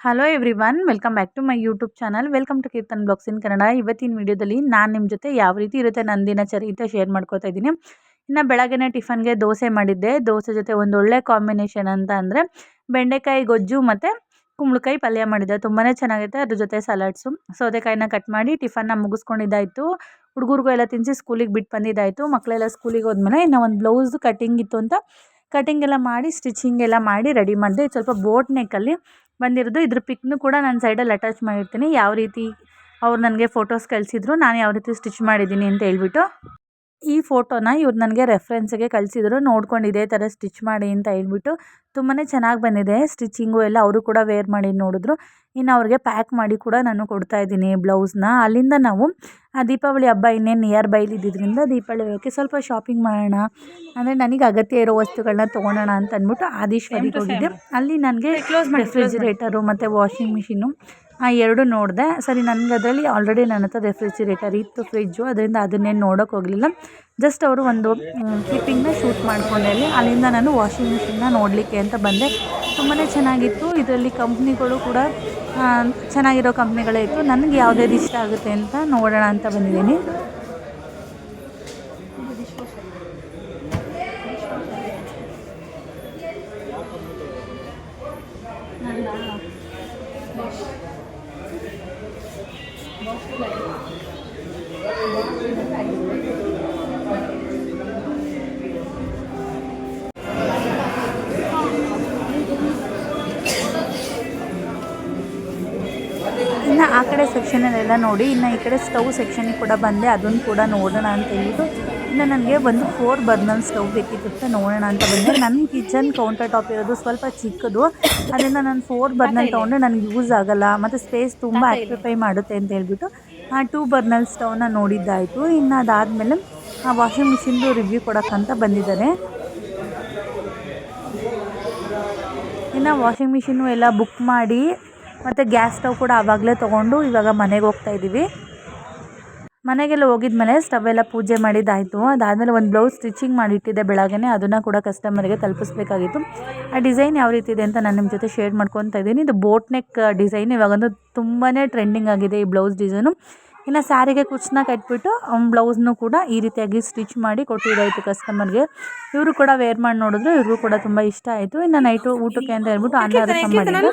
Hello everyone welcome back to my YouTube channel welcome to Keerthan blogs in Kannada ಇವತ್ತಿನ ವಿಡಿಯೋದಲ್ಲಿ ನಾನು ನಿಮ್ಮ ಜೊತೆ ಯಾವ ರೀತಿ ಇರುತ್ತೆ ನನ್ನ ದಿನಚರಿ ಅಂತ ಶೇರ್ ಮಾಡ್ಕೋತಾ ಇದ್ದೀನಿ. ಇನ್ನು ಬೆಳಗ್ಗೆ ಟಿಫನ್ಗೆ ದೋಸೆ ಮಾಡಿದ್ದೆ. ದೋಸೆ ಜೊತೆ ಒಂದು ಒಳ್ಳೆ ಕಾಂಬಿನೇಷನ್ ಅಂತ ಅಂದರೆ ಬೆಂಡೆಕಾಯಿ ಗೊಜ್ಜು ಮತ್ತು ಕುಂಬಳಕಾಯಿ ಪಲ್ಯ ಮಾಡಿದ್ದೆ. ತುಂಬಾ ಚೆನ್ನಾಗೈತೆ. ಅದ್ರ ಜೊತೆ ಸಲಾಡ್ಸು ಸೌತೆಕಾಯಿನ ಕಟ್ ಮಾಡಿ ಟಿಫನ್ನ ಮುಗಿಸ್ಕೊಂಡಿದ್ದಾಯಿತು. ಹುಡುಗರಿಗೂ ಎಲ್ಲ ತಿನ್ನಿಸಿ ಸ್ಕೂಲಿಗೆ ಬಿಟ್ಟು ಬಂದಿದ್ದಾಯಿತು. ಮಕ್ಕಳೆಲ್ಲ ಸ್ಕೂಲಿಗೆ ಹೋದ್ಮೇಲೆ ಇನ್ನು ಒಂದು ಬ್ಲೌಸ್ ಕಟ್ಟಿಂಗ್ ಇತ್ತು ಅಂತ ಕಟಿಂಗ್ ಎಲ್ಲ ಮಾಡಿ ಸ್ಟಿಚಿಂಗ್ ಎಲ್ಲ ಮಾಡಿ ರೆಡಿ ಮಾಡಿದೆ. ಸ್ವಲ್ಪ ಬೋಟ್ ನೆಕ್ಕಲ್ಲಿ ಬಂದಿರೋದು. ಇದ್ರ ಪಿಕ್ನು ಕೂಡ ನಾನು ಸೈಡಲ್ಲಿ ಅಟ್ಯಾಚ್ ಮಾಡಿರ್ತೀನಿ. ಯಾವ ರೀತಿ ಅವ್ರು ನನಗೆ ಫೋಟೋಸ್ ಕಳಿಸಿದ್ರು, ನಾನು ಯಾವ ರೀತಿ ಸ್ಟಿಚ್ ಮಾಡಿದ್ದೀನಿ ಅಂತ ಹೇಳ್ಬಿಟ್ಟು. ಈ ಫೋಟೋನ ಇವ್ರು ನನಗೆ ರೆಫ್ರೆನ್ಸ್ಗೆ ಕಳಿಸಿದ್ರು. ನೋಡ್ಕೊಂಡು ಇದೇ ಥರ ಸ್ಟಿಚ್ ಮಾಡಿ ಅಂತ ಹೇಳ್ಬಿಟ್ಟು. ತುಂಬಾ ಚೆನ್ನಾಗಿ ಬಂದಿದೆ. ಸ್ಟಿಚಿಂಗು ಎಲ್ಲ ಅವರು ಕೂಡ ವೇರ್ ಮಾಡಿ ನೋಡಿದ್ರು. ಇನ್ನು ಅವ್ರಿಗೆ ಪ್ಯಾಕ್ ಮಾಡಿ ಕೂಡ ನಾನು ಕೊಡ್ತಾ ಇದ್ದೀನಿ ಬ್ಲೌಸ್ನ ಅಲ್ಲಿಂದ ನಾವು ದೀಪಾವಳಿ ಹಬ್ಬ ಇನ್ನೇನು ನಿಯರ್ ಬೈಲಿ ಇದ್ದಿದ್ದರಿಂದ ದೀಪಾವಳಿ ಹಬ್ಬಕ್ಕೆ ಸ್ವಲ್ಪ ಶಾಪಿಂಗ್ ಮಾಡೋಣ. ಅಂದರೆ ನನಗೆ ಅಗತ್ಯ ಇರೋ ವಸ್ತುಗಳನ್ನ ತೊಗೊಳೋಣ ಅಂತ ಅಂದ್ಬಿಟ್ಟು ಆದೀಶ್ವರಿಗೆ ಹೋಗಿದ್ದೆ. ಅಲ್ಲಿ ನನಗೆ ರೆಫ್ರಿಜಿರೇಟರು ಮತ್ತು ವಾಷಿಂಗ್ ಮಿಷಿನು ಆ ಎರಡು ನೋಡಿದೆ. ಸರಿ ನನಗೆ ಅದರಲ್ಲಿ ಆಲ್ರೆಡಿ ನನ್ನ ಹತ್ರ ರೆಫ್ರಿಜಿರೇಟರ್ ಇತ್ತು ಫ್ರಿಜ್ಜು ಅದರಿಂದ ಅದನ್ನೇನು ನೋಡೋಕೆ ಹೋಗಲಿಲ್ಲ. ಜಸ್ಟ್ ಅವರು ಒಂದು ಕ್ಲಿಪ್ಪಿಂಗ್ನ ಶೂಟ್ ಮಾಡ್ಕೊಂಡೆ ಅಲ್ಲಿ. ಅಲ್ಲಿಂದ ನಾನು ವಾಷಿಂಗ್ ಮಿಷಿನ್ನ ನೋಡಲಿಕ್ಕೆ ಅಂತ ಬಂದೆ. ತುಂಬಾ ಚೆನ್ನಾಗಿತ್ತು. ಇದರಲ್ಲಿ ಕಂಪ್ನಿಗಳು ಕೂಡ ಚೆನ್ನಾಗಿರೋ ಕಂಪ್ನಿಗಳೇ ಇತ್ತು ನನಗೆ ಯಾವುದ್ಯಾವ್ದು ಇಷ್ಟ ಆಗುತ್ತೆ ಅಂತ ನೋಡೋಣ ಅಂತ ಬಂದಿದ್ದೀನಿ. ಇನ್ನು ಆ ಕಡೆ ಸೆಕ್ಷನಲ್ಲೆಲ್ಲ ನೋಡಿ ಇನ್ನು ಈ ಕಡೆ ಸ್ಟವ್ ಸೆಕ್ಷನಿಗೆ ಕೂಡ ಬಂದೆ ಅದನ್ನು ಕೂಡ ನೋಡೋಣ ಅಂತ ಹೇಳ್ಬಿಟ್ಟು ಇನ್ನು ನನಗೆ ಒಂದು ಫೋರ್ ಬರ್ನಲ್ ಸ್ಟವ್ ಬೇಕಿತ್ತು ಅಂತ ನೋಡೋಣ ಅಂತ ಬಂದೆ. ನನ್ನ ಕಿಚನ್ ಕೌಂಟರ್ ಟಾಪ್ ಇರೋದು ಸ್ವಲ್ಪ ಚಿಕ್ಕದು. ಅದರಿಂದ ನಾನು ಫೋರ್ ಬರ್ನಲ್ ತೊಗೊಂಡ್ರೆ ನನಗೆ ಯೂಸ್ ಆಗೋಲ್ಲ ಮತ್ತು ಸ್ಪೇಸ್ ತುಂಬ ಆಕ್ಯುಪೈ ಮಾಡುತ್ತೆ ಅಂತ ಹೇಳ್ಬಿಟ್ಟು ಆ ಟೂ ಬರ್ನಲ್ ಸ್ಟವ್ನ ನೋಡಿದ್ದಾಯಿತು. ಇನ್ನು ಅದಾದಮೇಲೆ ಆ ವಾಷಿಂಗ್ ಮಿಷಿನ್ದು ರಿವ್ಯೂ ಕೊಡೋಕ್ಕಂತ ಬಂದಿದ್ದಾರೆ. ಇನ್ನು ವಾಷಿಂಗ್ ಮಿಷಿನ್ನು ಎಲ್ಲ ಬುಕ್ ಮಾಡಿ ಮತ್ತು ಗ್ಯಾಸ್ ಸ್ಟವ್ ಕೂಡ ಆವಾಗಲೇ ತೊಗೊಂಡು ಇವಾಗ ಮನೆಗೆ ಹೋಗ್ತಾ ಇದ್ದೀವಿ. ಮನೆಗೆಲ್ಲ ಸ್ಟವ್ ಎಲ್ಲ ಪೂಜೆ ಮಾಡಿದ್ದಾಯಿತು. ಅದಾದಮೇಲೆ ಒಂದು ಬ್ಲೌಸ್ ಸ್ಟಿಚಿಂಗ್ ಮಾಡಿಟ್ಟಿದ್ದೆ ಬೆಳಗ್ಗೆ ಅದನ್ನು ಕೂಡ ಕಸ್ಟಮರ್ಗೆ ತಲುಪಿಸ್ಬೇಕಾಗಿತ್ತು. ಆ ಡಿಸೈನ್ ಯಾವ ರೀತಿ ಇದೆ ಅಂತ ನಾನು ನಿಮ್ಮ ಜೊತೆ ಶೇರ್ ಮಾಡ್ಕೊತಾ ಇದ್ದೀನಿ. ಇದು ಬೋಟ್ ನೆಕ್ ಡಿಸೈನ್ ಇವಾಗಂತೂ ತುಂಬಾ ಟ್ರೆಂಡಿಂಗ್ ಆಗಿದೆ ಈ ಬ್ಲೌಸ್ ಡಿಸೈನು ಇನ್ನು ಸ್ಯಾರಿಗೆ ಕುಚ್ಚನ್ನ ಕಟ್ಬಿಟ್ಟು ಬ್ಲೌಸ್ನು ಕೂಡ ಈ ರೀತಿಯಾಗಿ ಸ್ಟಿಚ್ ಮಾಡಿ ಕೊಟ್ಟಿದ್ದಾಯಿತು ಕಸ್ಟಮರ್ಗೆ. ಇವರು ಕೂಡ ವೇರ್ ಮಾಡಿ ನೋಡಿದ್ರು ಇವ್ರಿಗೂ ಕೂಡ ತುಂಬ ಇಷ್ಟ ಆಯಿತು. ಇನ್ನು ನೈಟು ಊಟಕ್ಕೆ ಅಂತ ಹೇಳ್ಬಿಟ್ಟು ಅನ್ನ ರಸ ಮಾಡಿದ್ರು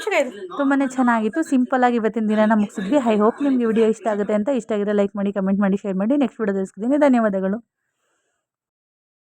ತುಂಬಾ ಚೆನ್ನಾಗಿತ್ತು ಸಿಂಪಲ್ಲಾಗಿ ಇವತ್ತಿನ ದಿನನ ಮುಗಿಸಿದ್ವಿ. ಐ ಹೋಪ್ ನಿಮಗೆ ವಿಡಿಯೋ ಇಷ್ಟ ಆಗುತ್ತೆ ಅಂತ. ಇಷ್ಟ ಆಗಿದೆ ಲೈಕ್ ಮಾಡಿ ಕಮೆಂಟ್ ಮಾಡಿ ಶೇರ್ ಮಾಡಿ. ನೆಕ್ಸ್ಟ್ ವಿಡಿಯೋ ಸಿಗ್ತೀನಿ. ಧನ್ಯವಾದಗಳು.